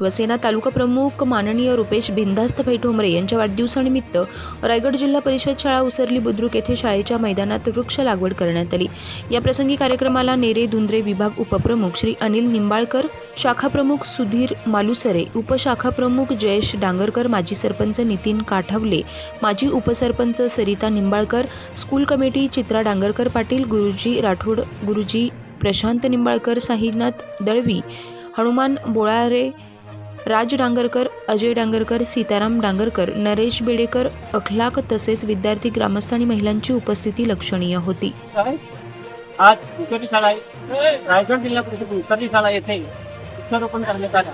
शिवसेना तालुका प्रमुख माननीय रुपेश बिंदास्त पैठोंबरे यांच्या वाढदिवसानिमित्त रायगड जिल्हा परिषद शाळा उसरली बुद्रुक येथे शाळेच्या मैदानात वृक्ष लागवड करण्यात आली. या प्रसंगी कार्यक्रमाला नेरे धुंद्रे विभाग उपप्रमुख श्री अनिल निंबाळकर शाखा प्रमुख सुधीर मालुसरे उपशाखा प्रमुख जयेश डांगरकर माजी सरपंच नितीन काठावले माजी उपसरपंच सरिता निंबाळकर स्कूल कमिटी चित्रा डांगरकर पाटील गुरुजी राठोड गुरुजी प्रशांत निंबाळकर साहिनाथ दळवी हनुमान बोळारे राज डांगरकर अजय डांगरकर सीताराम डांगरकर नरेश बेडेकर अखलाक तसेच विद्यार्थी ग्रामस्थ आणि महिलांची उपस्थिती लक्षणीय होती. आज उतरली शाळा रायगड जिल्हा परिषद उतरली शाळा येथे वृक्षारोपण करण्यात आला.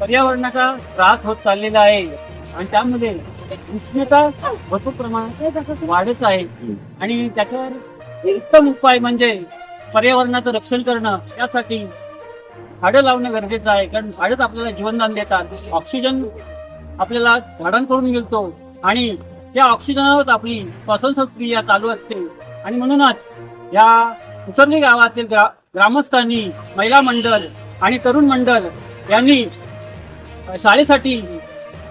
पर्यावरणाचा त्रास होत चाललेला आहे आणि त्यामध्ये उष्णता भरपूर प्रमाणात वाढत आहे. आणि त्याच्यावर उत्तम उपाय म्हणजे पर्यावरणाचं रक्षण करणं. यासाठी झाडं लावणं गरजेचं आहे. कारण झाडच आपल्याला जीवनदान देतात. ऑक्सिजन आपल्याला झाडांकडून मिळतो. आणि त्या ऑक्सिजनावर आपली श्वसन क्रिया चालू असते. आणि म्हणूनच या उतरणी गावातील ग्रा ग्रामस्थांनी महिला मंडळ आणि तरुण मंडळ यांनी शाळेसाठी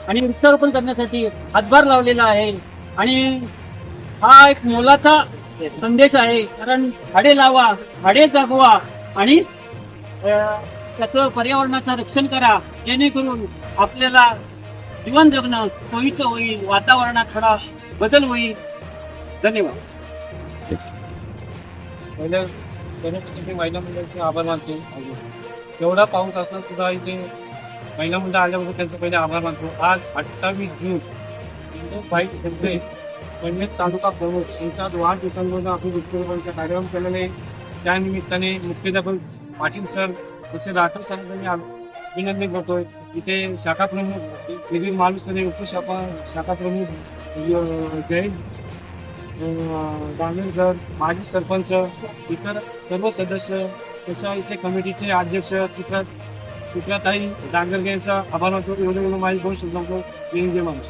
आणि वृक्षारोपण करण्यासाठी हातभार लावलेला आहे. आणि हा एक मोलाचा संदेश आहे. कारण झाडे लावा झाडे जगवा आणि त्याचं पर्यावरणाचं रक्षण करा. जेणेकरून आपल्याला जीवन जगणं सोयीचं होईल वातावरणात थोडा बदल होईल. धन्यवाद. पहिल्या गणपती महिला मंडळाचे आभार मानतो. एवढा पाऊस असला सुद्धा इथे महिला मंडळ आल्याबरोबर त्यांचे पहिले आभार मानतो. आज अठ्ठावीस जून बाईक पनवेल तालुका प्रमुख यांचा वाढदिवसांमध्ये आपण वृक्षारोपणचा कार्यक्रम केलेला आहे. त्यानिमित्ताने मुख्याध्यापक पाटील सर जसे राठोड सरांचं मी अभिनंदन करतोय. इथे शाखा प्रमुख सुधीर आणि उपशाखा शाखा प्रमुख जयंत डांगरकर माजी सरपंच इतर सर्व सदस्य तशा इथे कमिटीचे अध्यक्ष चित्रात चित्राताई डांगरकर यांचा आभार मानतो. एवढे एवढं माझी दोन शब्दांतो माणूस